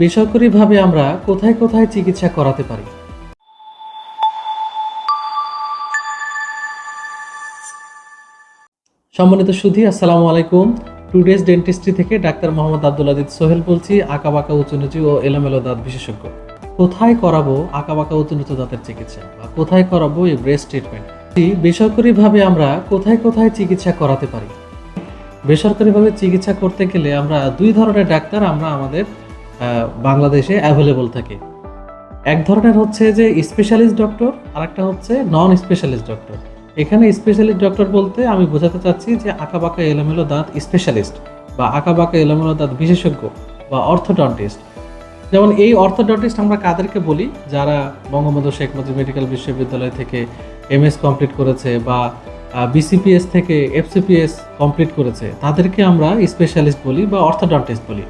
বেসরকারিভাবে আমরা কোথায় কোথায় চিকিৎসা করাতে পারি? সম্মানিত সুধী, আসসালামু আলাইকুম। টুডেস ডেন্টিস্ট্রি থেকে ডাক্তার মোহাম্মদ আব্দুল আজিজ সোহেল বলছি, আঁকাবাঁকা উঁচু নিচু ও এলোমেলো দাঁত বিশেষজ্ঞ। কোথায় করাবো আঁকাবাঁকা উঁচু নিচু দাঁতের চিকিৎসা বা কোথায় করাবো এই ব্রেস্ট ট্রিটমেন্ট বেসরকারিভাবে আমরা কোথায় কোথায় চিকিৎসা করাতে পারি? বেসরকারিভাবে চিকিৎসা করতে গেলে আমরা দুই ধরনের ডাক্তার আমরা আমাদের বাংলাদেশে অ্যাভেলেবল থাকে। এক ধরনের হচ্ছে যে স্পেশালিস্ট ডক্টর আর একটা হচ্ছে নন স্পেশালিস্ট ডক্টর এখানে স্পেশালিস্ট ডক্টর বলতে আমি বোঝাতে চাচ্ছি যে আঁকাবাঁকা এলোমেলো দাঁত স্পেশালিস্ট বা আঁকাবাঁকা এলোমেলো দাঁত বিশেষজ্ঞ বা অর্থোডন্টিস্ট যেমন এই অর্থোডন্টিস্ট আমরা কাদেরকে বলি, যারা বঙ্গবন্ধু শেখ মুজিব মেডিকেল বিশ্ববিদ্যালয় থেকে এমএস কমপ্লিট করেছে বা বিসিপিএস থেকে এফসিপিএস কমপ্লিট করেছে, তাদেরকে আমরা স্পেশালিস্ট বলি বা অর্থোডন্টিস্ট বলি।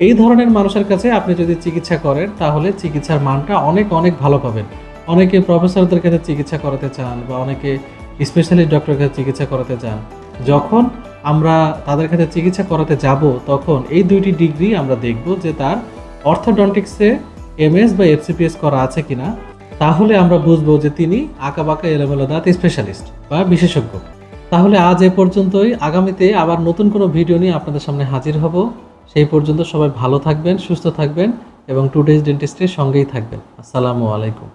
এই ধরনের মানুষের কাছে আপনি যদি চিকিৎসা করেন, তাহলে চিকিৎসার মানটা অনেক অনেক ভালো পাবেন। অনেকে প্রফেসরদের কাছে চিকিৎসা করাতে চান বা অনেকে স্পেশালিস্ট ডক্টরের কাছে চিকিৎসা করাতে চান। যখন আমরা তাদের কাছে চিকিৎসা করাতে যাব, তখন এই দুইটি ডিগ্রি আমরা দেখব যে তার অর্থোডন্টিক্সে এমএস বা এফসিপিএস করা আছে কিনা। তাহলে আমরা বুঝব যে তিনি আঁকাবাঁকা, এলোমেলো দাঁত স্পেশালিস্ট বা বিশেষজ্ঞ। তাহলে আজ এ পর্যন্তই। আগামীতে আবার নতুন কোনো ভিডিও নিয়ে আপনাদের সামনে হাজির হব। সেই পর্যন্ত সবাই ভালো থাকবেন সুস্থ থাকবেন এবং টুডেজ ডেন্টিস্টের সঙ্গেই থাকবেন। আসসালামু আলাইকুম।